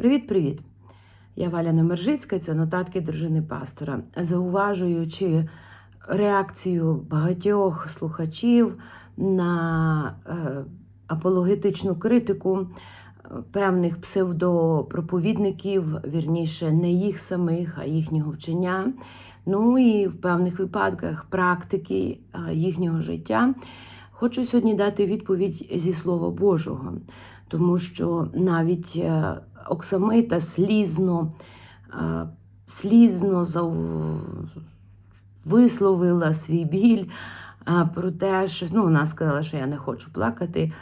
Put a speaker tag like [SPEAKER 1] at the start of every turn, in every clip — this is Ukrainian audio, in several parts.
[SPEAKER 1] Привіт-привіт! Я Валя Немержицька, це нотатки дружини пастора. Зауважуючи реакцію багатьох слухачів на е, апологетичну критику е, певних псевдопроповідників, вірніше, не їх самих, а їхнього вчення. Ну і в певних випадках практики їхнього життя. Хочу сьогодні дати відповідь зі Слова Божого, тому що навіть е, Оксамита слізно, е, слізно висловила свій біль е, про те, що ну, вона сказала, що я не хочу плакати,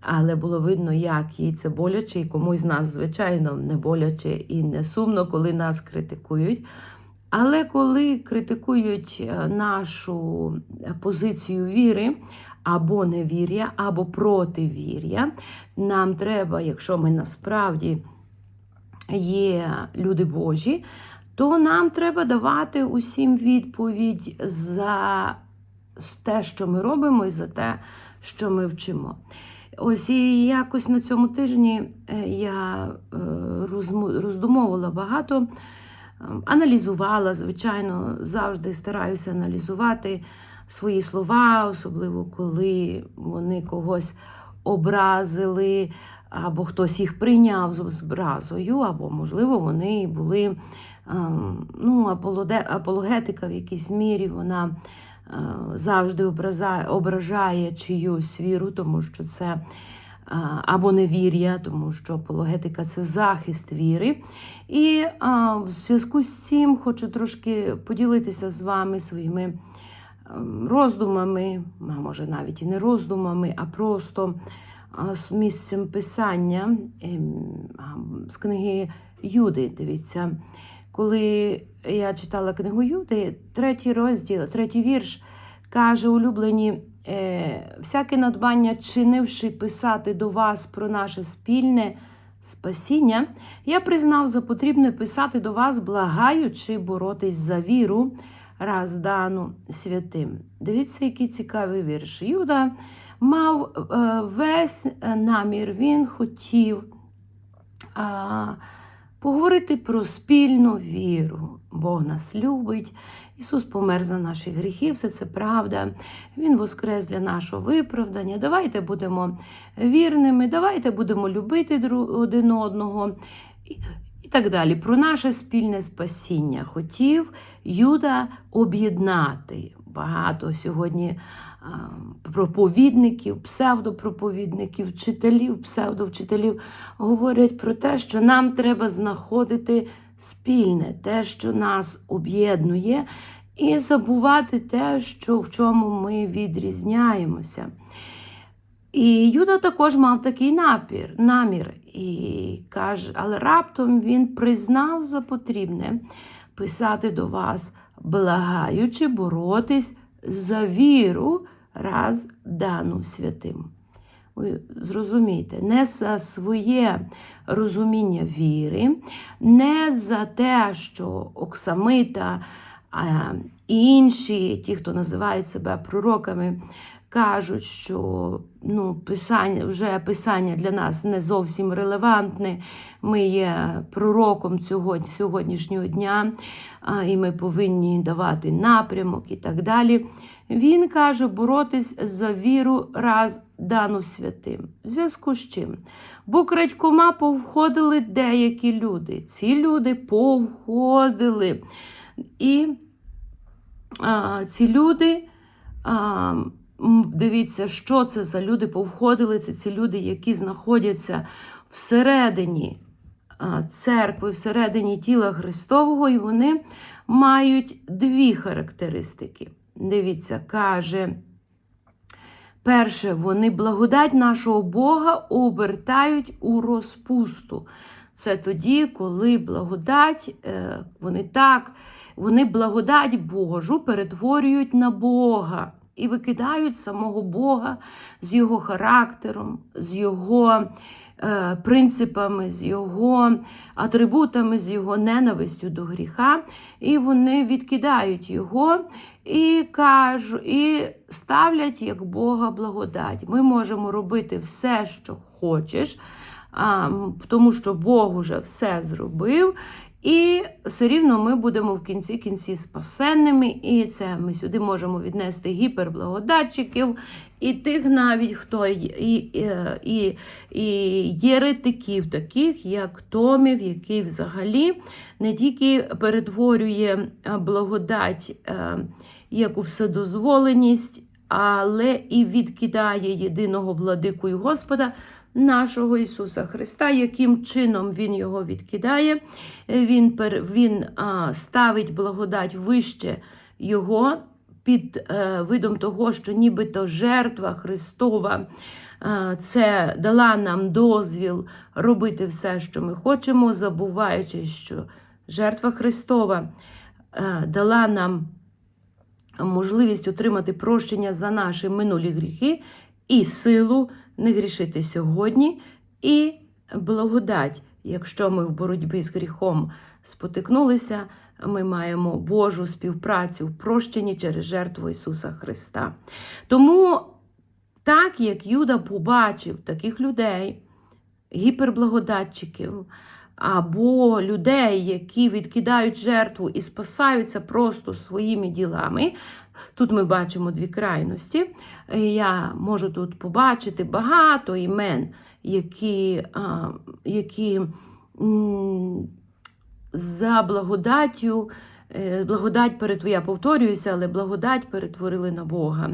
[SPEAKER 1] але було видно, як їй це боляче, і комусь з нас, звичайно, не боляче і не сумно, коли нас критикують. Але коли критикують нашу позицію віри, або невір'я, або противір'я, нам треба, якщо ми насправді є люди Божі, то нам треба давати усім відповідь за те, що ми робимо, і за те, що ми вчимо. Ось і якось на цьому тижні е, я е, роздумовувала багато, е, аналізувала, звичайно, завжди стараюся аналізувати свої слова, особливо коли вони когось образили, або хтось їх прийняв з образою, або, можливо, вони були ем, ну, апологетика в якійсь мірі, вона е, завжди ображає чиюсь віру, тому що це е, або невір'я, тому що апологетика це захист віри. І а, в зв'язку з цим хочу трошки поділитися з вами своїми роздумами, а може навіть і не роздумами, а просто з місцем писання ем, з книги Юди. Дивіться, коли я читала книгу Юди, третій розділ, третій вірш каже улюблені. Е, всяке надбання, чинивши писати до вас про наше спільне спасіння, я признав за потрібне писати до вас, благаючи боротись за віру, раз дану святим. Дивіться, який цікавий вірш. Юда мав е, весь е, намір, він хотів поговорити про спільну віру. Бог нас любить. Ісус помер за наші гріхи, все це правда. Він воскрес для нашого виправдання. Давайте будемо вірними, давайте будемо любити один одного. І, так далі. Про наше спільне спасіння хотів Юда об'єднати. Багато сьогодні проповідників, псевдопроповідників, вчителів, псевдовчителів говорять про те, що нам треба знаходити спільне, те, що нас об'єднує, і забувати те, що в чому ми відрізняємося. І Юда також мав такий напір, намір, і каже, але раптом він признав за потрібне писати до вас, благаючи боротись за віру, раз дану святим. Ви зрозумійте, не за своє розуміння віри, не за те, що Оксамита і інші, ті, хто називають себе пророками, кажуть, що ну, писання, вже писання для нас не зовсім релевантне. Ми є пророком цього сьогоднішнього дня, і ми повинні давати напрямок і так далі. Він каже боротись за віру раз дану святим. В зв'язку з чим? Бо крадькома повходили деякі люди. Ці люди повходили. І а, ці люди, а, дивіться, що це за люди повходили. Це ці люди, які знаходяться всередині церкви, всередині тіла Христового, і вони мають дві характеристики. Дивіться, каже. Перше, вони благодать нашого Бога обертають у розпусту. Це тоді, коли благодать, е, вони так, вони благодать Божу перетворюють на Бога і викидають самого Бога з його характером, з його е, принципами, з його атрибутами, з його ненавистю до гріха, і вони відкидають його і кажуть, і ставлять як Бога благодать. Ми можемо робити все, що хочеш. а, тому що Бог уже все зробив. І все рівно ми будемо в кінці кінці спасенними, і це ми сюди можемо віднести гіперблагодатчиків, і тих навіть хто і, і, і, і єретиків, таких як Томів, який взагалі не тільки перетворює е, благодать е, як у вседозволеність, але і відкидає єдиного владику і Господа нашого Ісуса Христа, яким чином Він його відкидає. Він, він ставить благодать вище Його під е, видом того, що нібито жертва Христова це дала нам дозвіл робити все, що ми хочемо, забуваючи, що жертва Христова е, дала нам можливість отримати прощення за наші минулі гріхи і силу не грішити сьогодні, і благодать. Якщо ми в боротьбі з гріхом спотикнулися, ми маємо Божу співпрацю в прощенні через жертву Ісуса Христа. Тому, так як Юда побачив таких людей, гіперблагодатчиків, або людей, які відкидають жертву і спасаються просто своїми ділами. Тут ми бачимо дві крайності. Е, Я можу тут побачити багато імен, які, які за благодаттю. е, Благодать перетворила, я повторююся, але благодать перетворили на Бога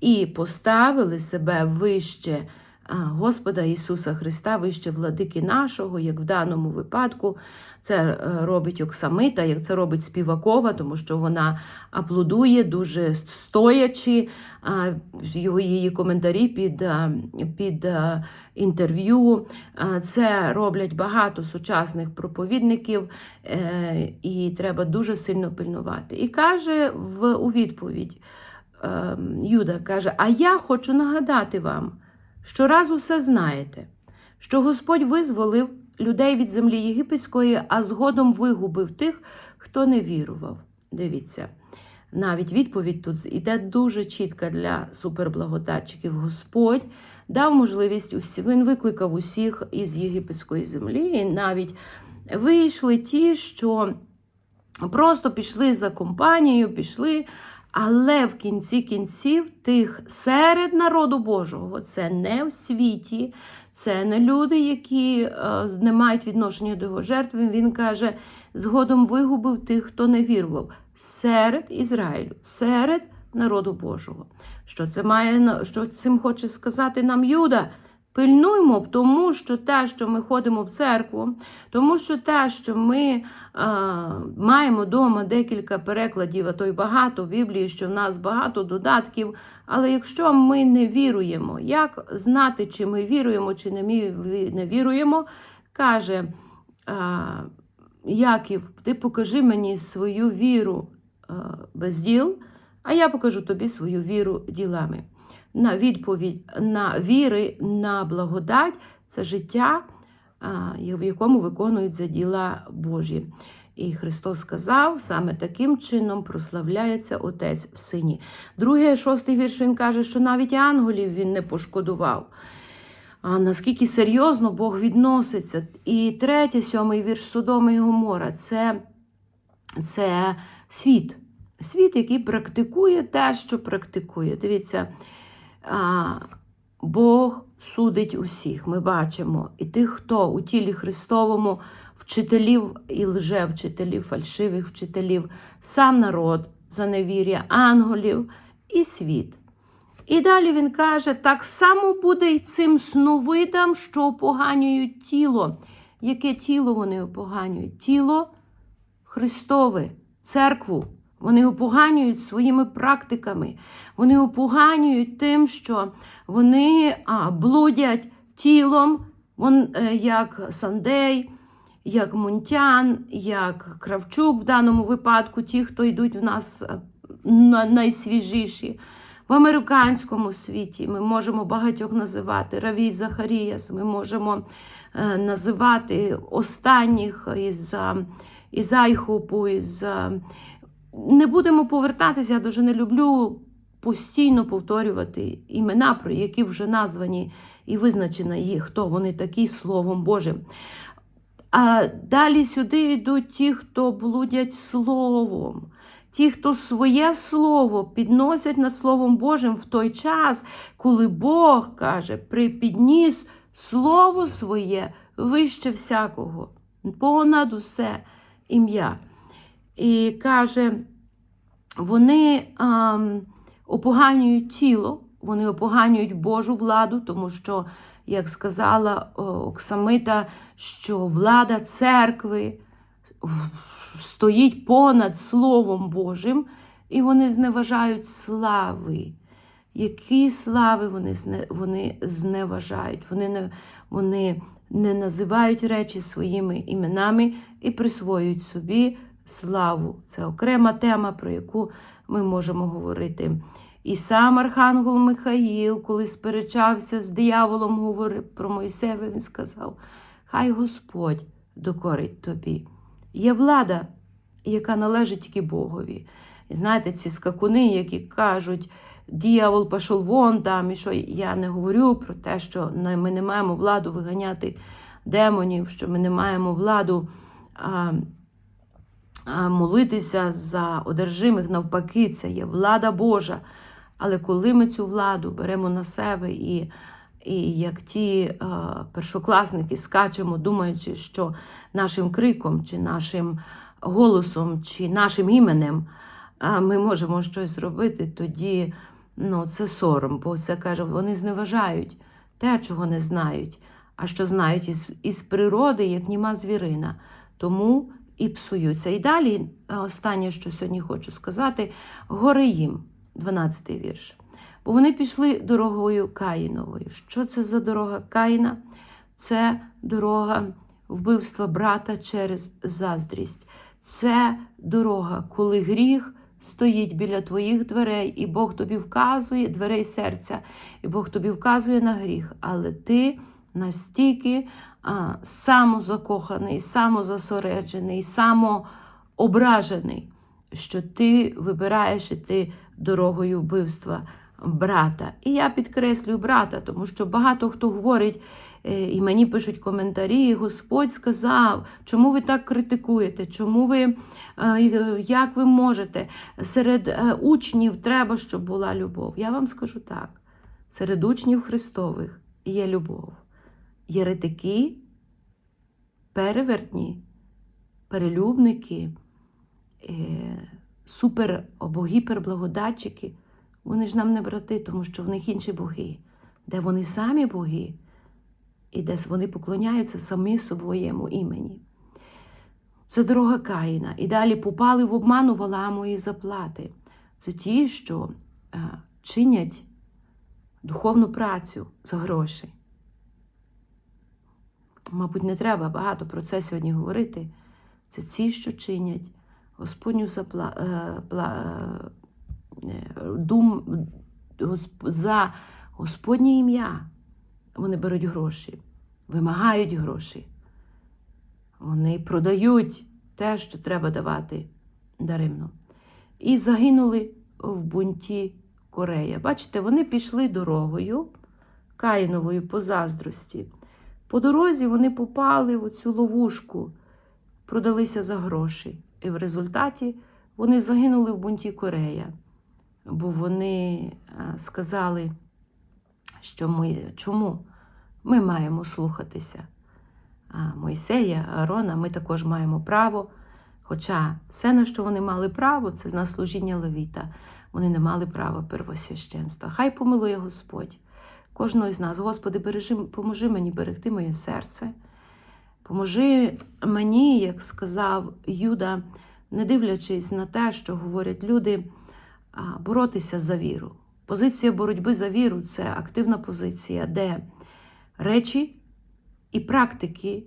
[SPEAKER 1] і поставили себе вище Господа Ісуса Христа, вище владики нашого, як в даному випадку. Це е, робить Оксамита, як це робить Співакова, тому що вона аплодує дуже стоячи його її коментарі під, під інтерв'ю. Це роблять багато сучасних проповідників, е, і треба дуже сильно пильнувати. І каже в, у відповідь е, Юда каже: А я хочу нагадати вам, що раз усе знаєте, що Господь визволив людей від землі єгипетської, а згодом вигубив тих, хто не вірував. Дивіться, навіть відповідь тут іде дуже чітка для суперблагодатчиків. Господь дав можливість усі, він викликав усіх із єгипетської землі, і навіть вийшли ті, що просто пішли за компанією, пішли. Але в кінці кінців тих серед народу Божого, це не в світі, це не люди, які е, не мають відношення до його жертви. Він каже: згодом вигубив тих, хто не вірував, серед Ізраїлю, серед народу Божого. Що це має що цим хоче сказати нам Юда? Пильнуймо, тому що те, що ми ходимо в церкву, тому що те, що ми а, маємо вдома декілька перекладів, а то й багато в Біблії, що в нас багато додатків. Але якщо ми не віруємо, як знати, чи ми віруємо, чи не, не віруємо, каже а, Яків, ти покажи мені свою віру а, без діл, а я покажу тобі свою віру ділами. На відповідь на віри, на благодать це життя, в якому виконуються діла Божі. І Христос сказав, саме таким чином прославляється Отець в Сині. Другий, шостий вірш він каже, що навіть ангелів він не пошкодував. А наскільки серйозно Бог відноситься. І третє, сьомий вірш Содома і Гомора це, це світ. Світ, який практикує те, що практикує. Дивіться, Бог судить усіх. Ми бачимо і тих, хто у тілі Христовому вчителів і лжевчителів, фальшивих вчителів, сам народ за невір'я, ангелів і світ. І далі він каже: так само буде й цим сновидам, що опоганюють тіло. Яке тіло вони опоганюють? Тіло Христове, церкву. Вони опоганюють своїми практиками. Вони опоганюють тим, що вони а, блудять тілом, вон, е, як Сандей, як Мунтян, як Кравчук в даному випадку, ті, хто йдуть в нас е, на- найсвіжіші. В американському світі ми можемо багатьох називати Равій Захаріяс, ми можемо е, називати останніх із, із Айхопу, із. Не будемо повертатися, я дуже не люблю постійно повторювати імена, про які вже названі і визначено їх, хто вони такі Словом Божим. А далі сюди йдуть ті, хто блудять Словом. Ті, хто своє слово підносять над Словом Божим в той час, коли Бог каже, припідніс слово своє вище всякого, понад усе ім'я. І каже, вони а, опоганюють тіло, вони опоганюють Божу владу, тому що, як сказала Оксамита, що влада церкви стоїть понад Словом Божим, і вони зневажають слави. Які слави вони, вони зневажають? Вони не, вони не називають речі своїми іменами і присвоюють собі славу. Це окрема тема, про яку ми можемо говорити. І сам Архангел Михаїл, коли сперечався з дияволом, говорив про Мойсея, він сказав: Хай Господь докорить тобі. Є влада, яка належить тільки Богові. І знаєте, ці скакуни, які кажуть, діявол пішов вон там, і що я не говорю про те, що ми не маємо владу виганяти демонів, що ми не маємо владу а, молитися за одержимих. Навпаки, це є влада Божа. Але коли ми цю владу беремо на себе і і як ті е, першокласники скачемо, думаючи, що нашим криком, чи нашим голосом, чи нашим іменем е, ми можемо щось зробити, тоді ну, це сором, бо це каже, вони зневажають те, чого не знають, а що знають із, із природи, як німа звірина. Тому і псуються. І далі, е, останнє, що сьогодні хочу сказати, горе їм, 12 вірш. Бо вони пішли дорогою Каїновою. Що це за дорога Каїна? Це дорога вбивства брата через заздрість. Це дорога, коли гріх стоїть біля твоїх дверей, і Бог тобі вказує дверей серця, і Бог тобі вказує на гріх, але ти настільки а, самозакоханий, самозасореджений, самоображений, що ти вибираєш іти дорогою вбивства брата. І я підкреслюю брата, тому що багато хто говорить, е, і мені пишуть коментарі, Господь сказав, чому ви так критикуєте? Чому ви, е, як ви можете? Серед е, учнів треба, щоб була любов. Я вам скажу так: серед учнів Христових є любов. Єретики, перевертні, перелюбники, супер або гіперблагодатчики – вони ж нам не брати, тому що в них інші боги, де вони самі боги, і де вони поклоняються самі своєму імені. Це дорога Каїна. І далі попали в обману Валамої заплати. Це ті, що е, чинять духовну працю за гроші. Мабуть, не треба багато про це сьогодні говорити. Це ті, що чинять Господню запла... Е, дум за Господнє ім'я. Вони беруть гроші, вимагають гроші. Вони продають те, що треба давати даремно. І загинули в бунті Корея. Бачите, вони пішли дорогою Каїновою по заздрості. По дорозі вони попали в цю ловушку, продалися за гроші. І в результаті вони загинули в бунті Корея бо вони е, сказали, що ми чому ми маємо слухатися Мойсея, Аарона, ми також маємо право. Хоча все, на що вони мали право, це на служіння левіта. Вони не мали права первосвященства. Хай помилує Господь кожного з нас. Господи, бережи, поможи мені берегти моє серце. Поможи мені, як сказав Юда, не дивлячись на те, що говорять люди боротися за віру. Позиція боротьби за віру це активна позиція, де речі і практики,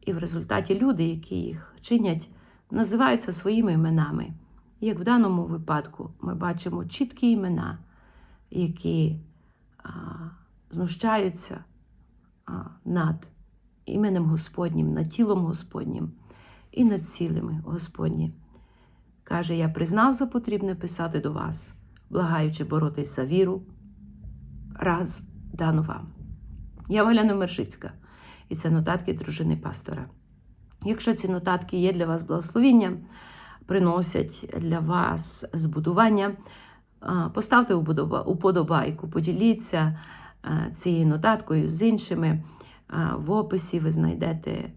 [SPEAKER 1] і в результаті люди, які їх чинять, називаються своїми іменами. Як в даному випадку ми бачимо чіткі імена, які знущаються над іменем Господнім, над тілом Господнім і над цілими Господні. Каже, я признав за потрібне писати до вас, благаючи боротись за віру, раз дану вам. Я Валяна Мершицька, і це нотатки дружини пастора. Якщо ці нотатки є для вас благословінням, приносять для вас збудування, поставте уподобайку, поділіться цією нотаткою з іншими. В описі ви знайдете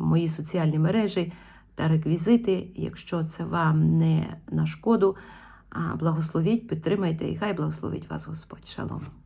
[SPEAKER 1] мої соціальні мережі та реквізити. Якщо це вам не на шкоду, благословіть, підтримайте і хай благословить вас Господь. Шалом.